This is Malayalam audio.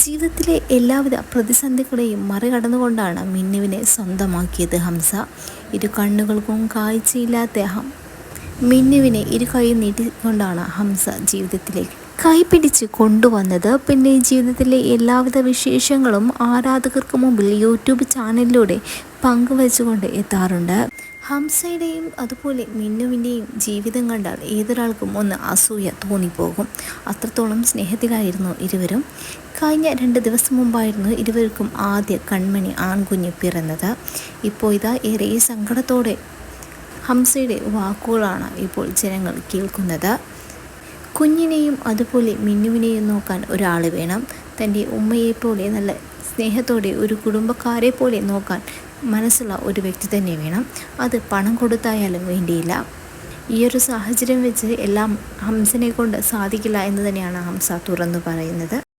ജീവിതത്തിലെ എല്ലാവിധ പ്രതിസന്ധികളെയും മറികടന്നുകൊണ്ടാണ് മിന്നുവിനെ സ്വന്തമാക്കിയത് ഹംസ. ഇരു കണ്ണുകൾക്കും കാഴ്ചയില്ലാത്ത ഹം മിന്നുവിനെ ഇരു കൈ നീട്ടിക്കൊണ്ടാണ് ഹംസ ജീവിതത്തിലേക്ക് കൈപിടിച്ച് കൊണ്ടുവന്നത്. പിന്നെ ജീവിതത്തിലെ എല്ലാവിധ വിശേഷങ്ങളും ആരാധകർക്ക് മുമ്പിൽ യൂട്യൂബ് ചാനലിലൂടെ പങ്കുവച്ചുകൊണ്ട് എത്താറുണ്ട്. ഹംസയുടെയും അതുപോലെ മിന്നുവിന്റെയും ജീവിതം കണ്ടാൽ ഏതൊരാൾക്കും ഒന്ന് അസൂയ തോന്നിപ്പോകും. അത്രത്തോളം സ്നേഹത്തിലായിരുന്നു ഇരുവരും. കഴിഞ്ഞ രണ്ട് ദിവസം മുമ്പായിരുന്നു ഇരുവർക്കും ആദ്യ കൺമണി ആൺകുഞ്ഞ് പിറന്നത്. ഇപ്പോൾ ഇതാ ഏറെ സങ്കടത്തോടെ ഹംസയുടെ വാക്കുകളാണ് ഇപ്പോൾ ജനങ്ങൾ കേൾക്കുന്നത്. കുഞ്ഞിനെയും അതുപോലെ മിന്നുവിനെയും നോക്കാൻ ഒരാൾ വേണം. തന്റെ ഉമ്മയെപ്പോലെ നല്ല സ്നേഹത്തോടെ ഒരു കുടുംബക്കാരെ പോലെ നോക്കാൻ മനസ്സുള്ള ഒരു വ്യക്തി തന്നെ വേണം. അത് പണം കൊടുത്തായാലും വേണ്ടിയില്ല. ഈ ഒരു സാഹചര്യം വെച്ച് എല്ലാം ഹംസനെ കൊണ്ട് സാധിക്കില്ല എന്ന് തന്നെയാണ് ഹംസ തുറന്നു പറയുന്നത്.